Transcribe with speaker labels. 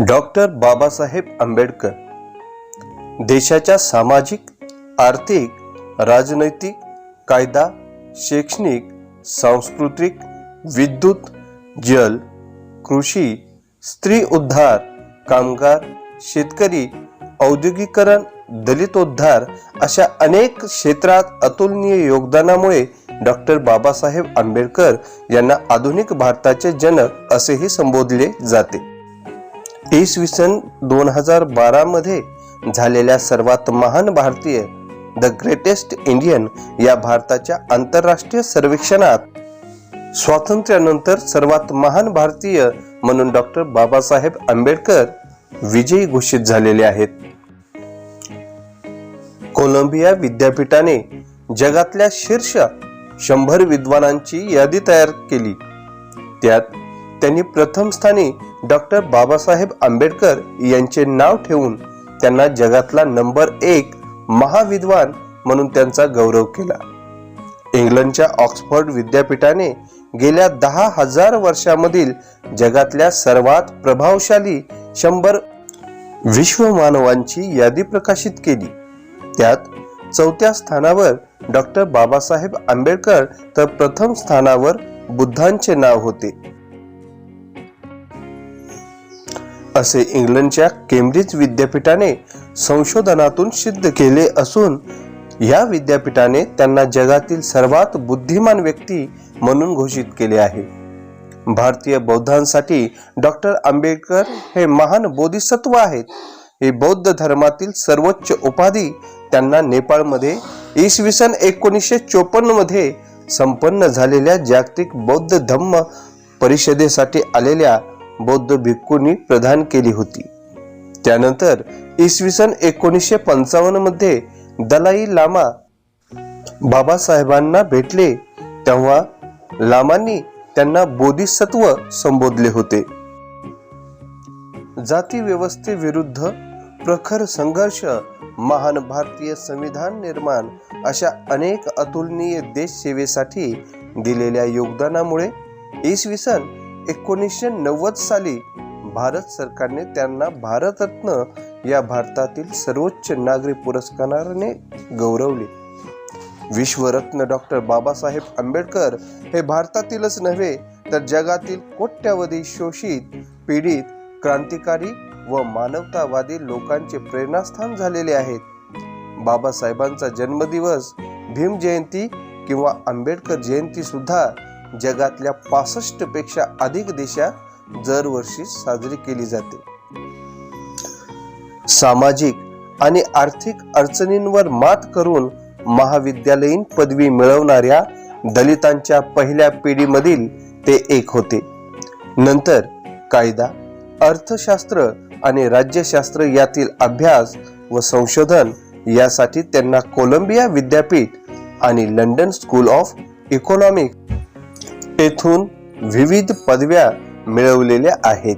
Speaker 1: Doctor Babasaheb Ambedkar. देशाच्या सामाजिक आर्थिक राजनैतिक कायदा शैक्षणिक सांस्कृतिक विद्युत जल कृषी स्त्री उद्धार कामगार शेतकरी औद्योगिकरण दलितोद्धार अशा अनेक क्षेत्रात अतुलनीय योगदानामुळे डॉक्टर बाबासाहेब आंबेडकर यांना आधुनिक भारताचे जनक असेही संबोधले जाते. इसवी सन दोन हजार बारा मध्ये झालेल्या सर्वात महान भारतीय द ग्रेटेस्ट इंडियन या भारताच्या आंतरराष्ट्रीय सर्वेक्षणात स्वातंत्र्यानंतर सर्वात महान भारतीय म्हणून डॉक्टर बाबासाहेब आंबेडकर विजयी घोषित झालेले आहेत. कोलंबिया विद्यापीठाने जगातल्या शीर्ष शंभर विद्वानांची यादी तयार केली. त्यात त्यांनी प्रथम स्थानी डॉक्टर बाबासाहेब आंबेडकर यांचे नाव ठेवून त्यांना जगातला नंबर एक महाविद्वान म्हणून त्यांचा गौरव केला. इंग्लंडच्या ऑक्सफर्ड विद्यापीठाने गेल्या दहा हजार वर्षामधील जगातल्या सर्वात प्रभावशाली शंभर विश्वमानवांची यादी प्रकाशित केली. त्यात चौथ्या स्थानावर डॉक्टर बाबासाहेब आंबेडकर तर प्रथम स्थानावर बुद्धांचे नाव होते. असे इंग्लंडच्या केम्ब्रिज विद्यापीठाने संशोधनातून सिद्ध केले असून या विद्यापीठाने त्यांना जगातील सर्वात बुद्धिमान व्यक्ती म्हणून घोषित केले आहे. भारतीय बौद्धांसाठी डॉक्टर आंबेडकर हे महान बोधिसत्व आहेत. हे बौद्ध धर्मातील सर्वोच्च उपाधी त्यांना नेपाळमध्ये इसवी सन एकोणीसशे चोपन्नमध्ये संपन्न झालेल्या जागतिक बौद्ध धम्म परिषदेसाठी आलेल्या बौद्ध भिक्खूंनी प्रदान केली होती. त्यानंतर इसवी सन एकोणीसशे पंचावन्नमध्ये दलाई लामा बाबासाहेबांना भेटले. तेव्हा लामांनी त्यांना बोधिसत्व संबोधले होते. जाती व्यवस्थेविरुद्ध प्रखर संघर्ष महान भारतीय संविधान निर्माण अशा अनेक अतुलनीय देश सेवेसाठी दिलेल्या योगदानामुळे इसवी सन एकोणीसशे नव्वद साली भारत सरकारने त्यांना भारतरत्न या भारतातील सर्वोच्च नागरी पुरस्काराने गौरवले. विश्वरत्न डॉक्टर बाबासाहेब आंबेडकर हे भारतातीलच नव्हे तर जगातील कोट्यावधी शोषित पीडित क्रांतिकारी व मानवतावादी लोकांचे प्रेरणास्थान झालेले आहेत. बाबासाहेबांचा जन्मदिवस भीम जयंती किंवा आंबेडकर जयंती सुद्धा जगातल्या पासष्टपेक्षा अधिक देशात दरवर्षी साजरी केली जाते. सामाजिक आणि आर्थिक अडचणींवर मात करून महाविद्यालयीन पदवी मिळवणाऱ्या दलितांच्या पहिल्या पिढीमधील ते एक होते. नंतर कायदा अर्थशास्त्र आणि राज्यशास्त्र यातील अभ्यास व संशोधन यासाठी त्यांना कोलंबिया विद्यापीठ आणि लंडन स्कूल ऑफ इकॉनॉमिक्स तेथून विविध पदव्या मिळवलेल्या आहेत.